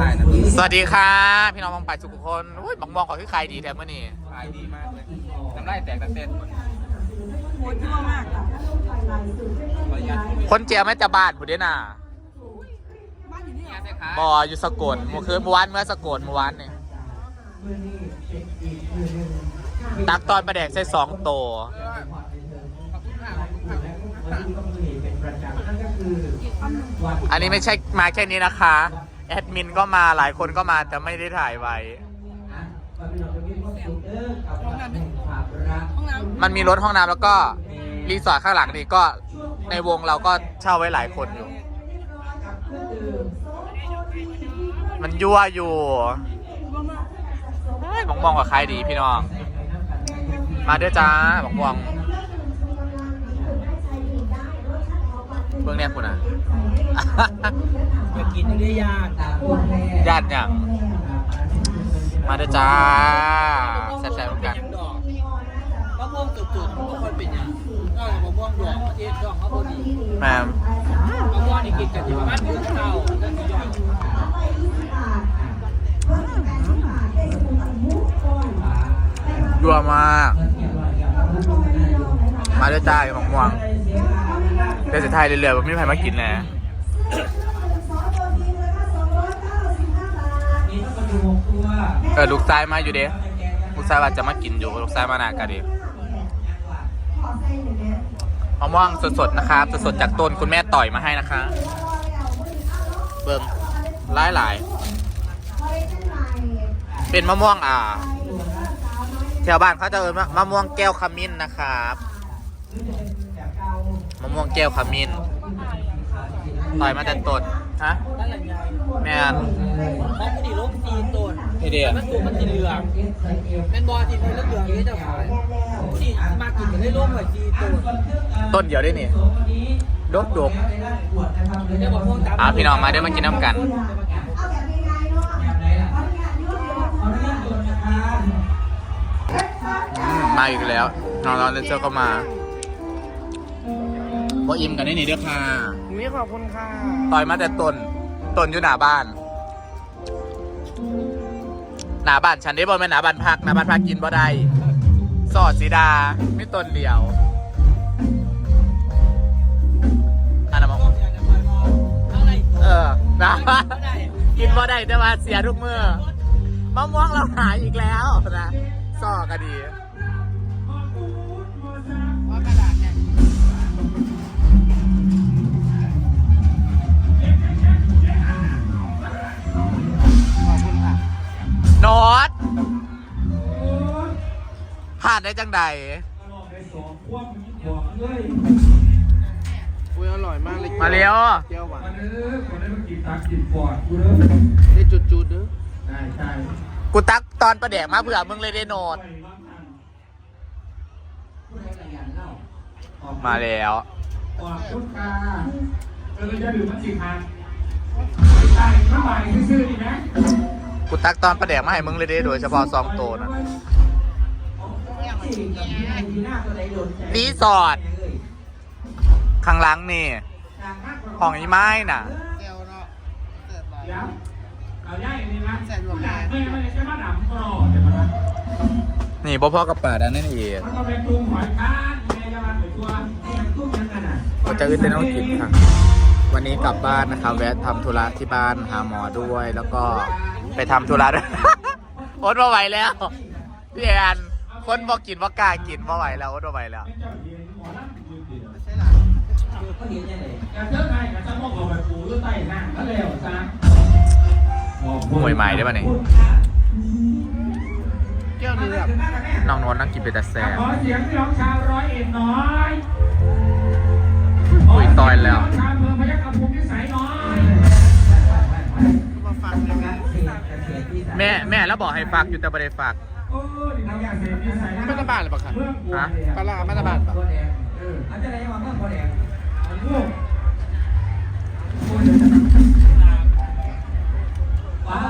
ถ่ายนะสวัสดีค่ะพี่น้องมองไปสุขคนอุ้ยบังมองขอคือใครดีแถมเมื่อนี้ขายดีมากเลยน้ำลายแตกตะเต้นหมดโคตรยั่วมากขออนุญาตคนเจียไม่จะบาดผู้เด้น่ะบ้านอยู่นี่เหรงาอนเสียขาบออยู่สกลเมื่อคืนเมื่อวานเมื่อสกลเมื่อวานเนี่ยตักตอนประแดกใส่สองโตวขอบคุณค่ะขอบคุณค่ะอันนี้ไม่ใช่มาแค่นี้นะคะ แอดมินก็มาหลายคนก็มาแต่ไม่ได้ถ่ายไว้ มันมีรถห้องน้ำแล้วก็รีสอร์ทข้างหลังนี่ก็ในวงเราก็เช่าไว้หลายคนอยู่ มันยั่วอยู่มองมองกับใครดีพี่น้อง มาเด้อจ้ามองมอง เบื้องแนบคุณอะ อยากกินได้ยากญาติอย่างมาเด้อจ้าแซ่บๆเหมือนกันดอกมะม่วงจุดๆทุกคนเป็นยังก็มะม่วงดอกที่ดอกเขาพอดีแม่มมะม่วงนี่กินกันที่บ้านเพื่อนเราเรื่องที่ยอดยั่วมากมาเด้อจ้าอย่ามองมอง เดี๋ยวจะถ่ายเรื่อยๆว่าไม่มีใครมากินแน่เออลูกชายมาอยู่เด้ลูกชายว่าจะมากินอยู่ลูกชายมานากันดิมะม่วงสดๆนะครับสดๆจากต้นคุณแม่ต่อยมาให้นะคะ เบิ่งหลายหลายๆเป็นมะม่วงอ่าแถวบ้านเขาจะเอ่ยมะม่วงแก้วขมิ้นนะครับ มะม่วงแก้วขมิ้นต่อยมาแต่ต้นฮะนั่นแหละยายแม่นเพราะผู้ดีลบจีนต้นนี่เดียมันตัวมันจีเหลืองแมนบอลจีนเหลืองเหลืองนี่จะขายผู้ดีมากินกันได้ร่วมกับจีนต้นต้นเดียวได้นี่ดกดกเดี๋ยวบอกพวกตามอ่าพี่น้องมาเดี๋ยวมากินน้ำกันอืมมาอีกแล้วน้องๆเลนเซอร์ก็มา พออิ่มกันได้นี่เด้อค่ะ มีขอบคุณค่ะต่อยมาแต่ต้นต้นอยู่หน้าบ้าน หน้าบ้านฉันได้บอลแม่นหน้าบ้านพักหน้าบ้านพักกินบ่ได้ สอดสีดาไม่ต้นเดียวอันนั้นมองอะไรเออนะกินบ่ได้แต่ว่าเสียทุกมือมะม่วงเราหายอีกแล้วนะซอก็ดี นอตผ่านได้จังใดอุ้ยอร่อยมากเลยมาเร็วเจียวหวานมาเด้อคนได้มากินตักกินปอดกูเด้อได้จุดจุดๆเด้อใช่ใช่กูตักตอนประแดกมาเผื่อมึงเลยได้โนดมาแล้วปอดพุทธาเออจะดื่มมันสิครับใช่น้ำใบซื่อๆดีไหม กูตักตอนประแดกมาให้มึงเลยได้โดยเฉพาะซองโตนะรีสอร์ทข้างหลังนี่ของอีไม้น่ะเจียวเนาะเสิร์ฟหลายเดี๋ยวเอาย่ายอันนี้นะใส่รวมแม่กันไม่ได้ใช้มาดำก็รอเดี๋ยวมานะนี่พ่อพ่อกับป่าดันนั่นเองก็จะอึดเต้นต้องกินค่ะวันนี้กลับบ้านนะครับแวะทำธุระที่บ้านหาหมอด้วยแล้วก็ ไปทำธุระด้วย อดมาไหวแล้วพี่แอนคนบอกกินว่ากล้ากินมาไหวแล้วอดมาไหวแล้วอย่าเชื่อใครอย่าจะมองเอาไปปูด้วยใต้หน้าก็แล้วซะมวยใหม่ได้ปะนี่เจียวเนื้อน้องนวลนั่งกินเป็นแต่แซ่บขอเสียงพี่น้องชาวร้อยเอ็ดน้อยอุ้ยตอยแล้วชาวเมืองพยัคฆ์ภูมิพิสัยน้อยมาฟังกันนะ แม่แม่แล้วบอกให้ฝากอยู่แต่ไม่ได้ฝากโอ้ยน้ำยาเสพพิสัยไม่ตะบานหรือเปล่าคะเมืองบัวฮะปลาร้าไม่ตะบานปะเอออาจจะได้ยังว่าเมืองบัวแดงลูกว้า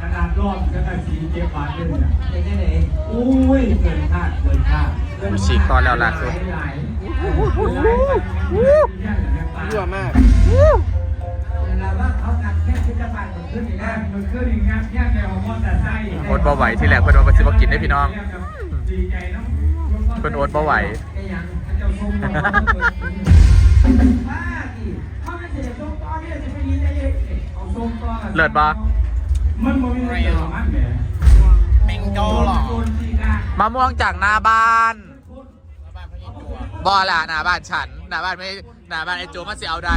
ขนาดรอบขนาดสีเจ็บบาทเลยเนี่ยอุ้ยเกินคาดเกินคาดมันฉีกตอนแล้วล่ะสุดยั่วมาก เวลาว่าเขากัดแค่คือจะปั่นมันขึ้นอีกแล้วมันขึ้นอีกงับแยกในฮอร์โมนแต่ไส้โอ๊ตบ่ไหวที่แรกเพิ่นว่าเพิ่นสิบ่กินได้พี่น้องดีใจเนาะเพิ่นโอ๊ตบ่ไหวไอ้ยังเจ้าชมเราบ้าดิถ้าไม่เสียชมก้อนเนี่ยจะไปยินได้เลยเอาชมก้อนเลิศบ่มันบ่มีอะไรหรอกมันแหมเมงโจหรอโดนจีน่ะมะม่วงจากหน้าบ้านบ่ล่ะหน้าบ้านฉันหน้าบ้านไม่หน้าบ้านไอ้โจมันสิเอาได้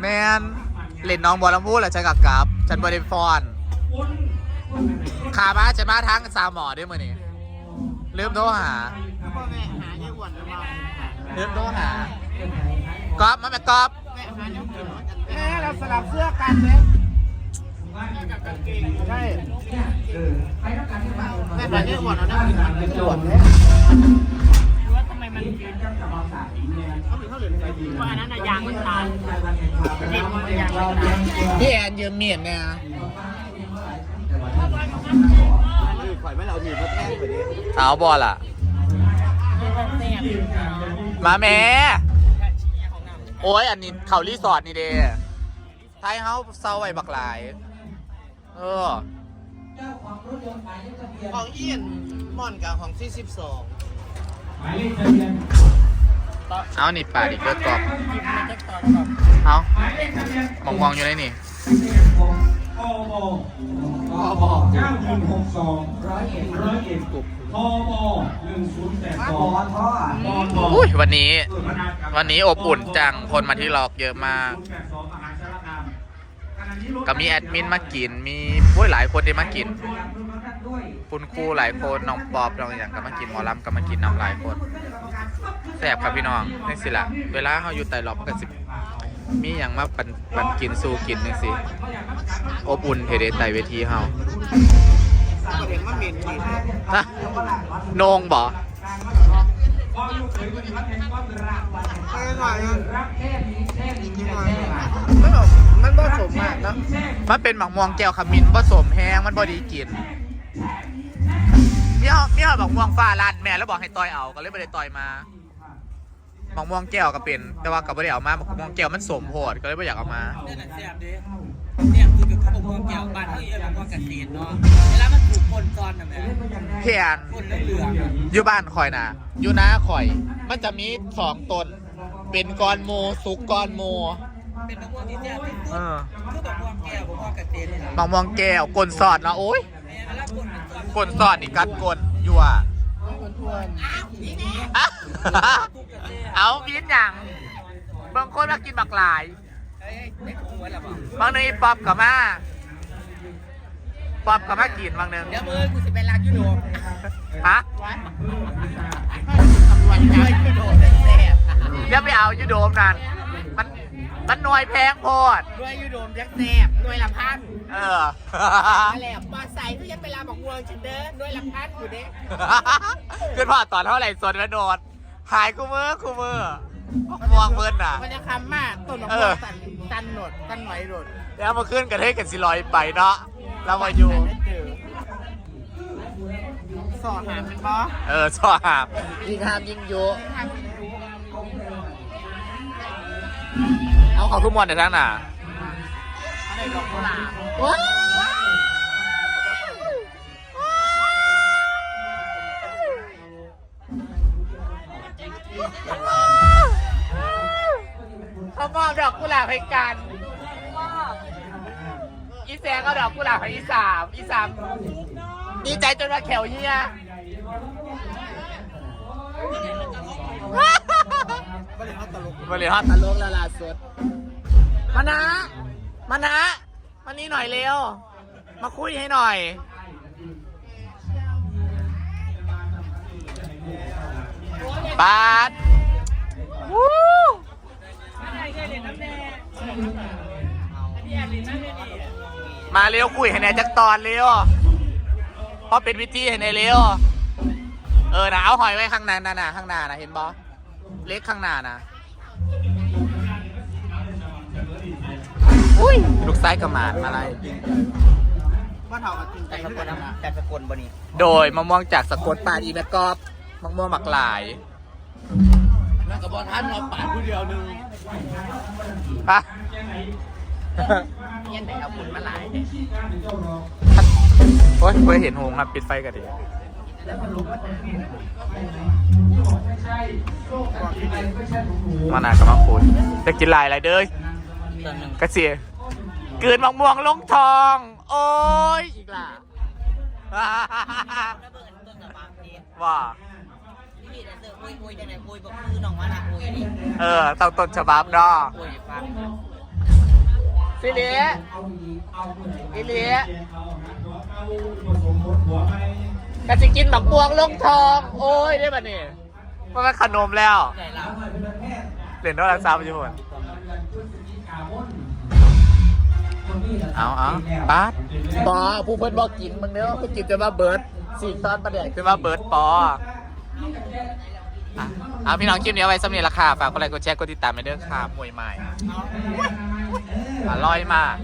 แมนเล่นน้องบอลลำพูแหละฉันกับกับ ฉันบริฟอนขามาฉันมาทั้งสามหมอด้วยมือนี่ลืมโทรหาลืมโทรหากอบมาแม่กอบแม่เราสลับเสื้อกันเลยใช่เออไปแล้วกันที่บ้านแม่ไปเนี่ยหมดแล้วนะกินมันเป็นจวดเลย ว่าอันนั้นน่ะยางมันขาดจริงมันยางมันขาดพี่แอนยืมเมียนเนี่ยข่อยไม่เราหนีมาแท่งไปดิเอาบอลล่ะ มาแม่โอ้ยอันนี้เขารีสอร์ทนี่เด้ไทยเฮาเซาไว้บักหลาย เออ ของเอียนม่อนกับของที่สิบสอง หมายเลขทะเบียน เอานี่ป่าดิเกิดกรอบกินมาจากตอนก่อนเอาหมายเลขทะเบียนมองมองๆอยู่ในนี่โอโบโอโบเก้าหนึ่งหกสองร้อยเอ็ดร้อยเอ็ดกุบโอโบหนึ่งศูนย์แปดสองบอทอบอทออุ้ยวันนี้ วันนี้อบอุ่นจัง คนมาที่ล็อกเยอะมากก็มีแอดมินมากิน มีผู้หลายคนที่มากิน คุณครูหลายคน น้องปอบน้องอย่างก็มากิน หมอลำก็มากินน้ำหลายคน แซ่บครับพี่น้องนี่สิละเวลาเขาอยู่ไต่รอบมันก็สิมีอย่างมาปันปันกินสู้กินนี่สิอบอุ่นเทเดไต่เวทีเฮาเด็กมันเหม็นดีฮะโหนงบ่ไม่หน่อยมันแบบมันผสมมากนะมันเป็นหมักม่วงแก้วขมิ้นผสมแห้งมันบ่ดีกินมีเฮามีเฮาบักม่วงฟ้าร้านแม่แล้วบอกให้ต่อยเอาก็เลยบ่ได้ต่อยมา หมักม่วงแก้วก็เป็น แต่ว่าก็บ่ได้เอามาหมักม่วงแก้วมันสมโพดก็เลยบ่อยากเอามาเนี่ยนะแซ่บดิเนี่ยคือกับข้าวบวงแก้วบ้านที่เอ็มบวงกระเทียนเนาะเวลามันถูกคนซ้อนนะแม่เพียนคนเหลืองๆอะอยู่บ้านข่อยนะอยู่นาข่อย มันจะมีสองต้นเป็นกอนโมสุกกอนโมเป็นมะม่วงที่แซ่บที่สุดเออคือมะม่วงแก้วมะม่วงกระเทียนนี่แหละมะม่วงแก้วกลนสอดนะโอ้ยแม่เวลาคนมันซ้อนกลนสอดนี่กัดกลยั่วอ้าวนี่ไงอะ เอากินอย่างบางคนมากินบักหลายเฮ้ยเด็กหัวแล้วบอกบางนึงอีป๊อปกับมาป๊อปกับมากินบางนึงเดี๋ยวมือกูสิไปลากยูโดมฮะตำรวจจับยูโดมแซ่บอย่าไปเอายูโดมนั่นมันมันหน่วยแพงโพดด้วยยูโดมจักแซ่บด้วยละพันเอออะไรอะปอใส่ก็ยังไปลาบอกม่วงฉันเด้อด้วยละพันอยู่เด้ขึ้นพอตอนเท่าไหร่สดแล้วโดด หายกูเมื่อกูเมื่อมองเบิ้นน่ะ มันจะคำมากต้นมะเอม่วงตันตันหนดตันไหวหนดแล้วมาขึ้นกันให้กันสิลอยไปเนาะเรามาอยู่สอหาเป็นบอเออชอบหาบยิงหามยิ่งยุเอาเขาทุกมวนในทั้งน่ะอะไรดอกกุหลาบเขา มอบดอกกุหลาบให้กัน อีแซงก็ดอกกุหลาบให้อีสามอีสามดีใจจนมาแขวเฮียบริหารตลกบริหารตลกแล้วล่าสุดมานะมานะมานี่หน่อยเร็ว มาคุยให้หน่อยบาสวู้ มาเร็วคุยให้แน่จักตอนเร็วเพราะเป็นวิธีให้แน่เร็วเออนะเอาหอยไว้ข้างหน้านะนะข้างหน้านะเห็นบอเล็กข้างหน้านะอุ้ยลูกซ้ายกระหมานมาอะไรว่าเท่ากับจริงใจสกลนะแต่สกลบนี่โดยมะม่วงจากสกลปาดอีแมกกอบมะม่วงหมักหลายแล้วกับบอท่านเราปาดผู้เดียวนึงอะ ยังไงยังไหนเอาผลมาหลายวิธีการเป็นเจ้าเราโอ้ยเพื่อเห็นหงส์ครับปิดไฟกันดิไม่ใช่โรคตับไตไม่ใช่หนูหนูมานากับมาคุณจะกินลายอะไรเด้อตอนหนึ่งกระเสียเกินมะม่วงลงทอง โอ้ยอีกล่ะแล้วเบิ่งต้นสะบางทีว่าพี่แต่เสือคุยคุยจังไหนคุยบอกคือน้องว่านะคุยนี่เออต้องต้นฉบับเนาะคุยฟัง สิเลียเอาดีเอาเมื่อไหร่สิเลียเอาหักหัวเอาผสมบดหัวไปกระสิกินมะม่วงลงทอง โอ้ยได้ป่ะนี่มันเป็นขนมแล้วใหญ่เราเหรียญโทรศัพท์อยู่คนเอาเอาป๊าดปอผู้เพิ่นบอกกินมึงเนื้อผู้กินจะมาเบิร์ดสี่ตอนประเดี๋ยวจะมาเบิร์ดปออะเอาพี่น้องคลิปนี้เอาไว้สำเนียงราคาฝากกดไลค์กดแชร์กดติดตามไปเด้อค่ะมวยใหม่ อร่อยมาก